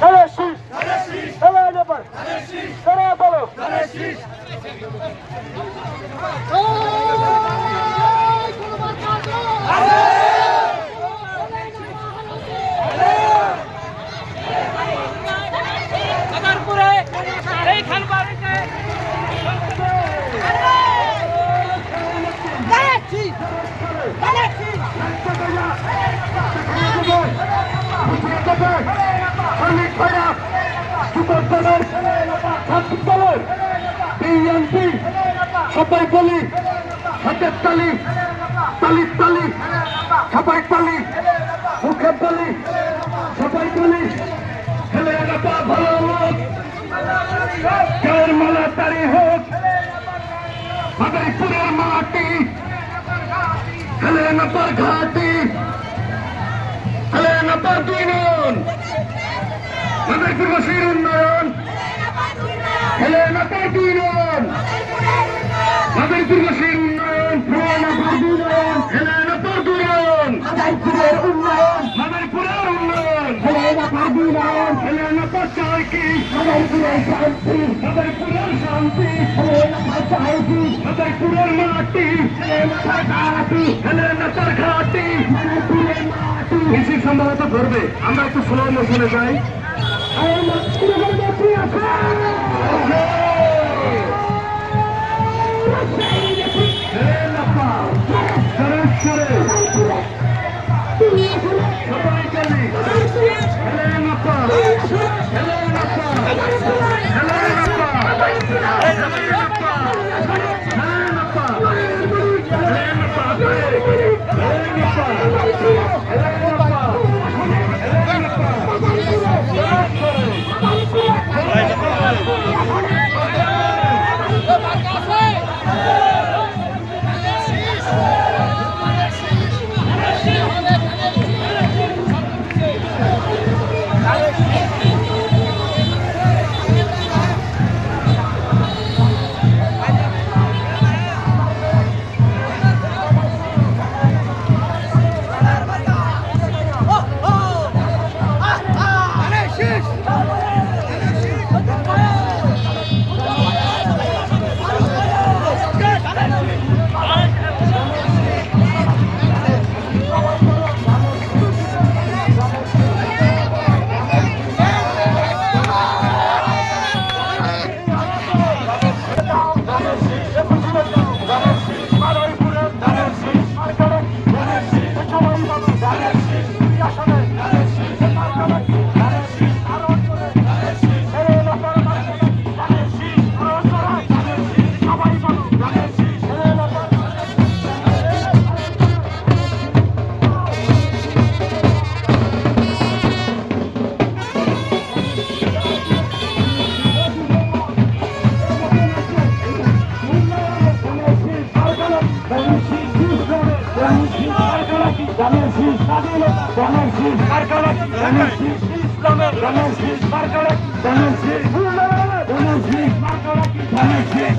ধানের শীষ ধানের নেপাল ধানের বলো বাগানপুরে এই খানবাড়িতে শ্রমিক ভাইরা যুবক দলের ছাত্র দলের বিএনপি, সবাই বলি, হাতের তালি তালির তালি, সবাই তালি মুখের তালি সবাই বলি, খেলে এলাকা ভালো হোক জয়ের মালা তারি হোক এলাকার ঘাটি, খেলে এলাকার দুই ভাগাইপুরবাসীর উন্নয়ন। খেলে এলাকার দুই নন ভাগাইপুরবাসীর উন্নয়ন খেলে এলাকার দুই নন খেলে এলাকার দুই উন্নয়ন। চাই কি শান্তি। শান্তি। চাই কি মাটি। ঘাটি। ঘাটি মাটি। সম্ভবত ধরবে। আমরা একটু স্লো মোশনে যাই। Let's get it! Şerefsiz, arkalık, şerefsiz, İslam'ı, şerefsiz, arkalık, şerefsiz, bunlara, şerefsiz, arkalık, şerefsiz,